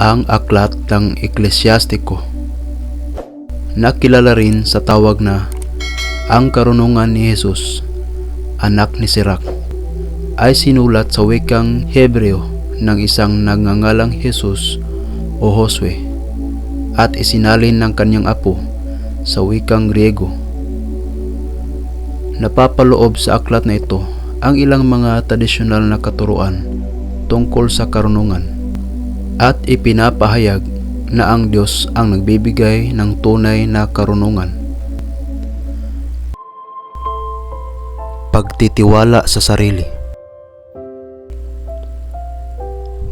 ang aklat ng Eklesyastiko. Nakilala rin sa tawag na ang karunungan ni Jesus, anak ni Sirach, ay sinulat sa wikang Hebreo ng isang nagngangalang Jesus o Josue at isinalin ng kanyang apo sa wikang Griego. Napapaloob sa aklat na ito ang ilang mga tradisyonal na katuruan tungkol sa karunungan at ipinapahayag na ang Diyos ang nagbibigay ng tunay na karunungan. Pagtitiwala sa sarili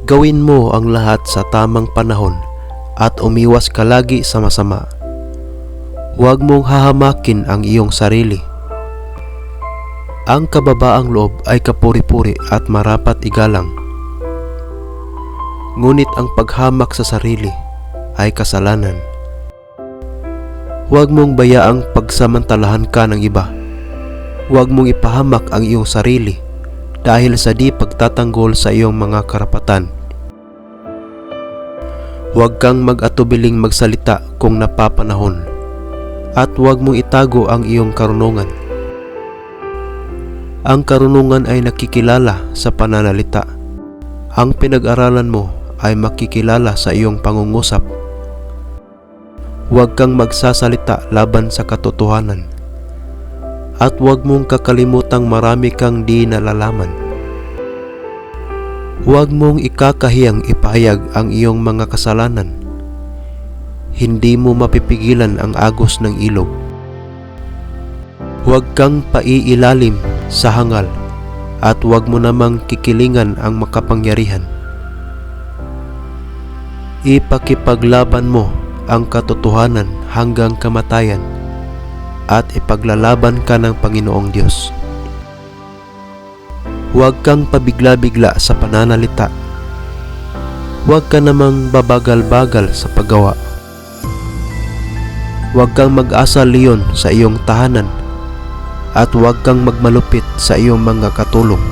Gawin mo ang lahat sa tamang panahon at umiwas ka lagi sa masama. Huwag mong hahamakin ang iyong sarili. Ang kababaang loob ay kapuri-puri at marapat igalang. Ngunit ang paghamak sa sarili ay kasalanan. Huwag mong bayaang pagsamantalahan ka ng iba. Huwag mong ipahamak ang iyong sarili dahil sa di pagtatanggol sa iyong mga karapatan. Huwag kang mag-atubiling magsalita kung napapanahon at huwag mong itago ang iyong karunungan. Ang karunungan ay nakikilala sa pananalita. Ang pinag-aralan mo ay makikilala sa iyong pangungusap. Huwag kang magsasalita laban sa katotohanan. At huwag mong kakalimutang marami kang di nalalaman. Huwag mong ikakahiyang ipahayag ang iyong mga kasalanan. Hindi mo mapipigilan ang agos ng ilog. Huwag kang paiilalim sa hangal at huwag mo namang kikilingan ang makapangyarihan. Ipakipaglaban mo ang katotohanan hanggang kamatayan at ipaglalaban ka ng Panginoong Diyos. Huwag kang pabigla-bigla sa pananalita. Huwag ka namang babagal-bagal sa paggawa. Huwag kang mag-asa leon sa iyong tahanan at huwag kang magmalupit sa iyong mga katulong.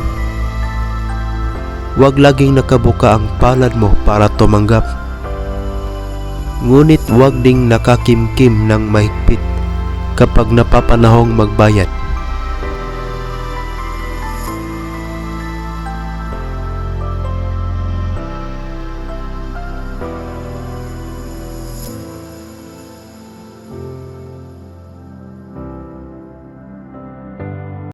Huwag laging nakabuka ang palad mo para tumanggap. Ngunit huwag ding nakakimkim ng mahigpit kapag napapanahong magbayad